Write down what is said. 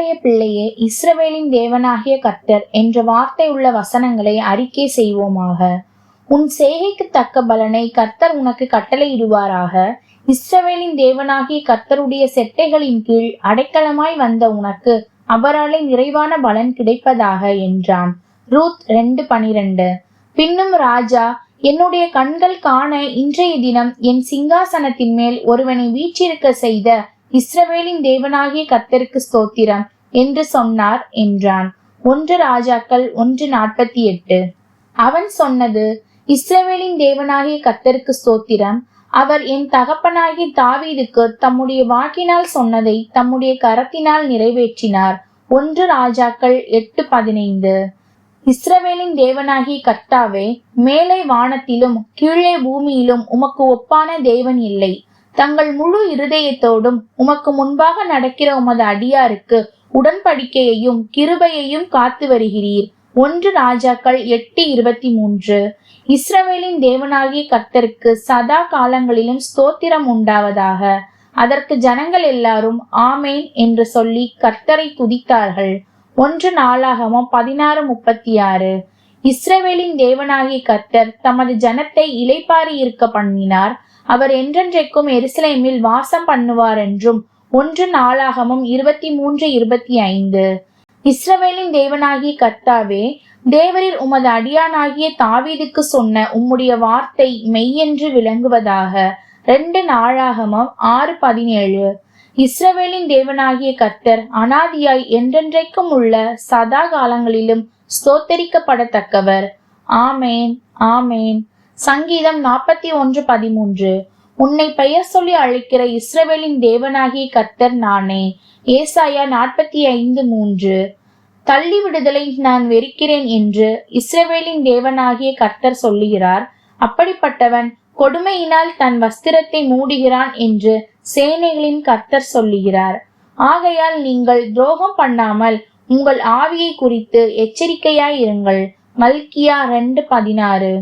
தேவனுடைய பிள்ளையே இஸ்ரவேலின் தேவனாகிய கர்த்தர் என்ற வார்த்தை உள்ள வசனங்களை அறிக்கை செய்வோமாக. உன் செய்கைக்கு தக்க பலனை கர்த்தர் உனக்கு கட்டளையிடுவாராக. இஸ்ரவேலின் தேவனாகிய கர்த்தருடைய செட்டைகளின் கீழ் அடைக்கலமாய் வந்த உனக்கு அவராலே நிறைவான பலன் கிடைப்பதாக என்றான். ரூத் ரெண்டு பனிரெண்டு. பின்னும் ராஜா என்னுடைய கண்கள் காண இன்றைய தினம் என் சிங்காசனத்தின் மேல் ஒருவனை வீற்றிருக்க செய்த இஸ்ரவேலின் தேவனாகிய கத்தருக்கு ஸ்தோத்திரம். என்று சொன்னார் என்றான். ஒன்று ராஜாக்கள் ஒன்று நாற்பத்தி எட்டு. அவன் சொன்னது இஸ்ரவேலின் தேவனாகிய கத்தருக்கு ஸ்தோத்திரம். அவர் என் தகப்பனாகி தாவீதுக்கு தம்முடைய வாக்கினால் சொன்னதை தம்முடைய கரத்தினால் நிறைவேற்றினார். ஒன்று ராஜாக்கள் எட்டு பதினைந்து. இஸ்ரவேலின் தேவனாகி கர்த்தாவே மேலே வானத்திலும் கீழே பூமியிலும் உமக்கு ஒப்பான தேவன் இல்லை. தங்கள் முழு இருதயத்தோடும் உமக்கு முன்பாக நடக்கிற உமது அடியாருக்கு உடன்படிக்கையையும் கிருபையையும் காத்து வருகிறீர். ஒன்று ராஜாக்கள் எட்டு இருபத்தி மூன்று இஸ்ரவேலின் தேவனாகிய கர்த்தருக்கு சதா காலங்களிலும் ஸ்தோத்திரம் உண்டாவதாக. அதற்கு ஜனங்கள் எல்லாரும் ஆமேன் என்று சொல்லி கர்த்தரை துதித்தார்கள். ஒன்று நாளாகமோ பதினாறு முப்பத்தி ஆறு இஸ்ரவேலின் தேவனாகிய கர்த்தர் தமது ஜனத்தை இலைப்பாரி இருக்க பண்ணினார். அவர் என்றென்றைக்கும் எருசலேமில் வாசம் பண்ணுவார் என்றும் ஒன்று நாளாகமும் இருபத்தி மூன்று இருபத்தி ஐந்து இஸ்ரவேலின் தேவனாகிய கர்த்தாவே தேவரில் உமது அடியானாகிய தாவீதுக்கு சொன்ன உம்முடைய வார்த்தை மெய்யென்று விளங்குவதாக. ரெண்டு நாளாகமம் ஆறு பதினேழு. இஸ்ரவேலின் தேவனாகிய கர்த்தர் அனாதியாய் என்றென்றைக்கும் உள்ள சதா காலங்களிலும் ஸ்தோத்தரிக்கப்படத்தக்கவர். ஆமேன் ஆமேன். சங்கீதம் நாற்பத்தி ஒன்று பதிமூன்று. உன்னை பெயர் சொல்லி அழைக்கிற இஸ்ரவேலின் தேவனாகிய கர்த்தர் நானே. ஏசாயா நாற்பத்தி ஐந்து மூன்று. தள்ளி விடுதலை நான் வெறுக்கிறேன் என்று இஸ்ரவேலின் தேவனாகிய கர்த்தர் சொல்லுகிறார். அப்படிப்பட்டவன் கொடுமையினால் தன் வஸ்திரத்தை மூடுகிறான் என்று சேனைகளின் கர்த்தர் சொல்லுகிறார். ஆகையால் நீங்கள் துரோகம் பண்ணாமல் உங்கள் ஆவியை குறித்து எச்சரிக்கையாயிருங்கள். மல்கியா ரெண்டு பதினாறு.